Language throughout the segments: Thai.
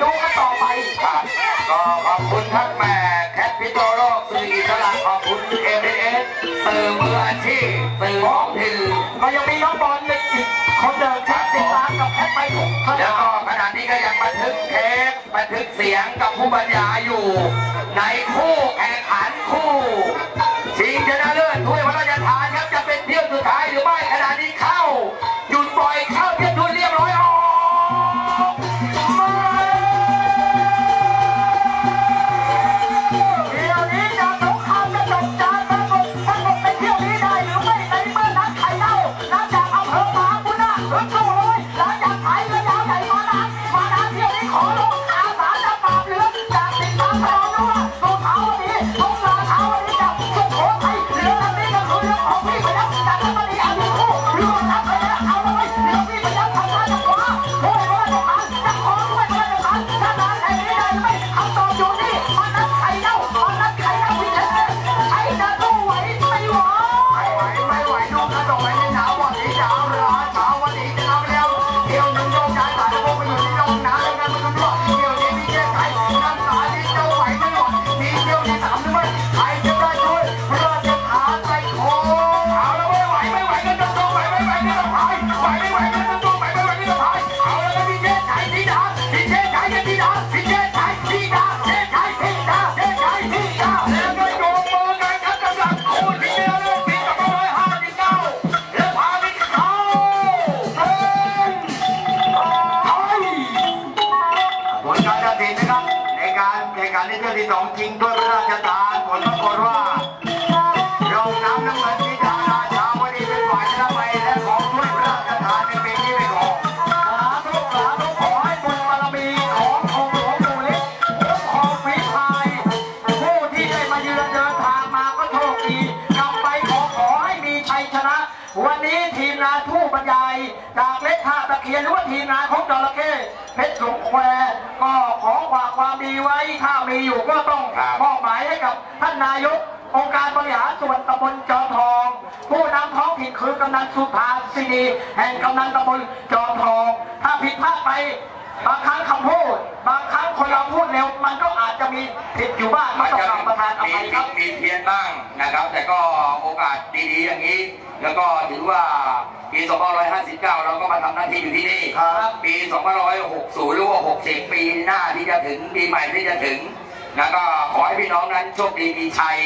ดูกันต่อไปครับก็ขอบคุณครับแม่แคทพิโตโลกสื่ออิสระขอบคุณเอเอสสื่อมืออาชีพสื่อท้องถิ่นก็ยังมีน้องบอลอีกคนเดิมที่ติดตามกับแคทไปทุกขแล้วก็ขณะนี้ก็ยังบันทึกเทปบันทึกเสียงกับผู้บรรยายอยู่ ในคู่แข่ง 大家。 การแข่งขันในเที่ยวที่สองชิงถ้วยพระราชทานผลปรากฏว่า นนี้ทีมงานผู้บรรยายจากเล็กท่าตะเคียนหรือว่าทีมงานของจระเข้เพชรหลงแควก็ขอฝากความดีไว้ถ้ามีอยู่ก็ต้องมอบหมายให้กับท่านนายกองค์การบริหารส่วนตำบลจอมทอง ผู้นำท้องถิ่นคือกำนันสุภาสินีแห่งกำนันตำบลจอมทอง ถ้าผิดพลาดไปบางครั้งคำพูด บางครั้งคนเราพูดเร็วมันก็อาจจะมีผิดอยู่บ้างก็อาจต้องจะกราบประทานอมีภัยครับมีเพียนบ้างนะครับ แต่ก็โอกาสดีๆอย่างนี้ แล้วก็ถือว่าปี2559 เราก็มาทำหน้าที่อยู่ที่นี่ครับปี 2560 หรือว่า 60 ปีหน้าที่จะถึงปีใหม่ที่จะถึง แล้วก็ขอให้พี่น้องนั้นโชคดีมีชัย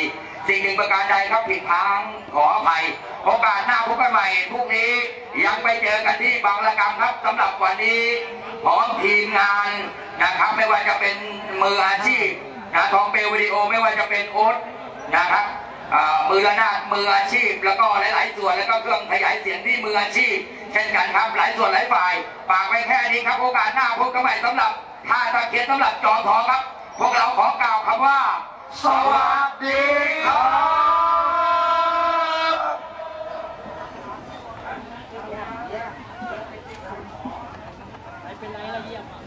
สิ่งหนึ่งประการใดครับผิดพลังขออภัยโอกาสหน้าพบกันใหม่พรุ่งนี้ยังไปเจอกันที่บางระกรรมครับสำหรับวันนี้พร้อมทีมงานนะครับ ไม่ว่าจะเป็นมืออาชีพนะทองเปลวิดีโอไม่ว่าจะเป็นโอ๊ตนะครับอ่อมือระนาดมืออาชีพ แล้วก็หลาย ๆ ส่วนแล้วก็เครื่องขยายเสียงที่มืออาชีพ เช่นกันครับหลายส่วนหลายฝ่ายฝากไว้แค่นี้ครับ โอกาสหน้าพบกันใหม่สำหรับท่าตะเคียนสำหรับจอทองครับ พวกเราขอกล่าวคำว่า สวัสดี ไม่เป็นไรละเยี่ยมอะ